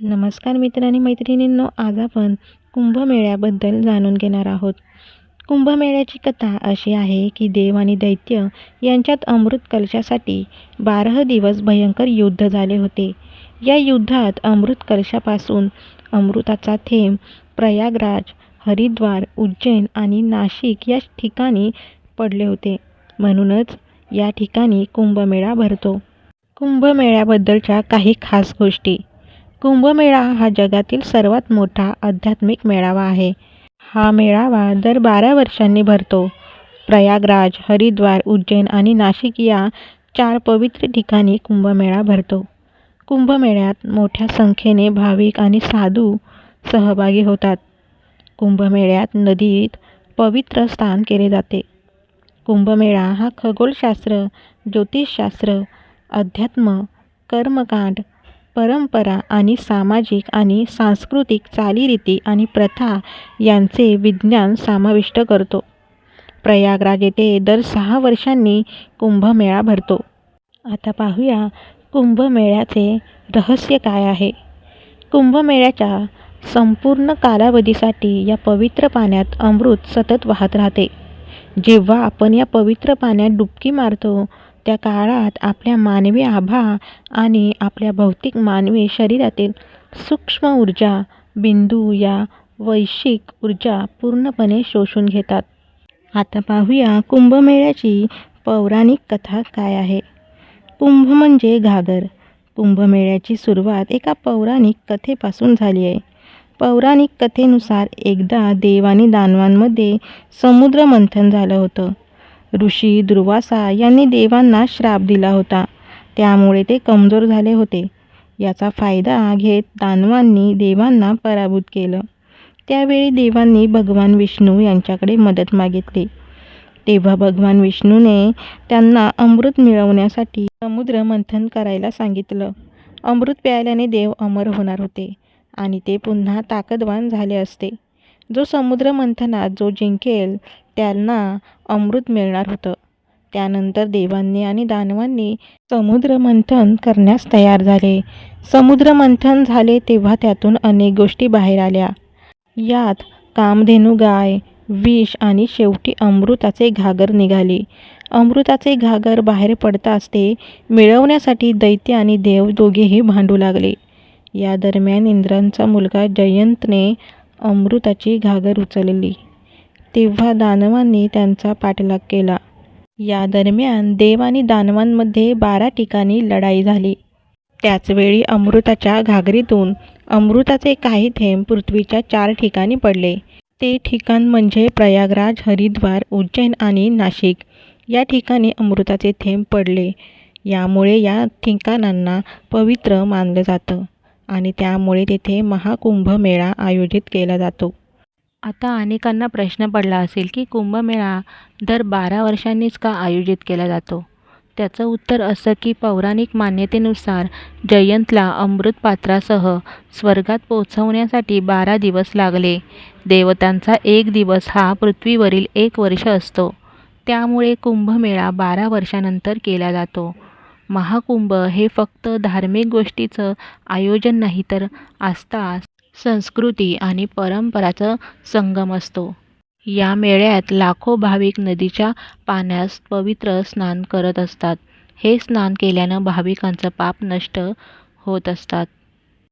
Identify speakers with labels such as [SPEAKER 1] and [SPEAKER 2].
[SPEAKER 1] नमस्कार मित्र आणि मैत्रिणींनो आज आपण कुंभमेळ्याबद्दल जाणून घेणार आहोत. कुंभमेळ्याची कथा अशी आहे की देव आणि दैत्य यांच्यात अमृत कलशासाठी बारा दिवस भयंकर युद्ध झाले होते. या युद्धात अमृत कलशापासून अमृताचा थेंब प्रयागराज हरिद्वार उज्जैन आणि नाशिक या ठिकाणी पडले होते. म्हणूनच या ठिकाणी कुंभमेळा भरतो. कुंभमेळ्याबद्दलच्या काही खास गोष्टी. कुंभमेळा हा जगातील सर्वात मोठा आध्यात्मिक मेळावा आहे. हा मेळावा दर बारा वर्षांनी भरतो. प्रयागराज हरिद्वार उज्जैन आणि नाशिक या चार पवित्र ठिकाणी कुंभमेळा भरतो. कुंभमेळ्यात मोठ्या संख्येने भाविक आणि साधू सहभागी होतात. कुंभमेळ्यात नदीत पवित्र स्नान केले जाते. कुंभमेळा हा खगोलशास्त्र ज्योतिषशास्त्र अध्यात्म कर्मकांड परंपरा आणि सामाजिक आणि सांस्कृतिक चालीरीती आणि प्रथा यांचे विज्ञान समाविष्ट करतो. प्रयागराज येथे दर सहा वर्षांनी कुंभमेळा भरतो. आता पाहूया कुंभमेळ्याचे रहस्य काय आहे. कुंभमेळ्याच्या संपूर्ण कालावधीसाठी या पवित्र पाण्यात अमृत सतत वाहत राहते. जेव्हा आपण या पवित्र पाण्यात डुबकी मारतो त्या काळात आपल्या मानवी आभा आणि आपल्या भौतिक मानवी शरीरातील सूक्ष्म ऊर्जा बिंदू या वैश्विक ऊर्जा पूर्णपणे शोषून घेतात. आता पाहूया कुंभमेळ्याची पौराणिक कथा काय आहे? कुंभ म्हणजे घागर. कुंभमेळ्याची सुरुवात एका पौराणिक कथेपासून झाली आहे. पौराणिक कथेनुसार एकदा देव आणि दानवांमध्ये समुद्र मंथन झालं होतं. ऋषी दुर्वासा यांनी देवांना श्राप दिला होता. त्यामुळे ते कमजोर झाले होते. याचा फायदा घेत दानवांनी देवांना पराभूत केलं. त्यावेळी देवांनी भगवान विष्णू यांच्याकडे मदत मागितली. तेव्हा भगवान विष्णूने त्यांना अमृत मिळवण्यासाठी समुद्र मंथन करायला सांगितलं. अमृत प्यायल्याने देव अमर होणार होते आणि ते पुन्हा ताकदवान झाले असते. जो समुद्र मंथनात जो जिंकेल त्यांना अमृत मिळणार होतं. त्यानंतर देवांनी आणि दानवांनी समुद्रमंथन करण्यास तयार झाले. समुद्रमंथन झाले तेव्हा त्यातून अनेक गोष्टी बाहेर आल्या. यात कामधेनू गाय विष आणि शेवटी अमृताचे घागर निघाले. अमृताचे घागर बाहेर पडताच ते मिळवण्यासाठी दैत्य आणि देव दोघेही भांडू लागले. या दरम्यान इंद्रांचा मुलगा जयंतने अमृताची घागर उचलली. तेव्हा दानवांनी त्यांचा पाठलाग केला. या दरम्यान देव आणि दानवांमध्ये बारा ठिकाणी लढाई झाली. त्याचवेळी अमृताच्या घागरीतून अमृताचे काही थेंब पृथ्वीच्या चार ठिकाणी पडले. ते ठिकाण म्हणजे प्रयागराज हरिद्वार उज्जैन आणि नाशिक. या ठिकाणी अमृताचे थेंब पडले. यामुळे या ठिकाणांना पवित्र मानलं जातं आणि त्यामुळे तेथे महाकुंभ मेळा आयोजित केला जातो. आता अनेकांना प्रश्न पडला असेल की कुंभमेळा दर बारा वर्षांनीच का आयोजित केला जातो? त्याचं उत्तर असं की पौराणिक मान्यतेनुसार जयंतला अमृतपात्रासह स्वर्गात पोचवण्यासाठी बारा दिवस लागले. देवतांचा एक दिवस हा पृथ्वीवरील एक वर्ष असतो. त्यामुळे कुंभमेळा बारा वर्षानंतर केला जातो. महाकुंभ हे फक्त धार्मिक गोष्टीचं आयोजन नाही तर आस्था संस्कृती आणि परंपराचं संगम असतो. या मेळ्यात लाखो भाविक नदीच्या पाण्यास पवित्र स्नान करत असतात. हे स्नान केल्यानं भाविकांचं पाप नष्ट होत असतात.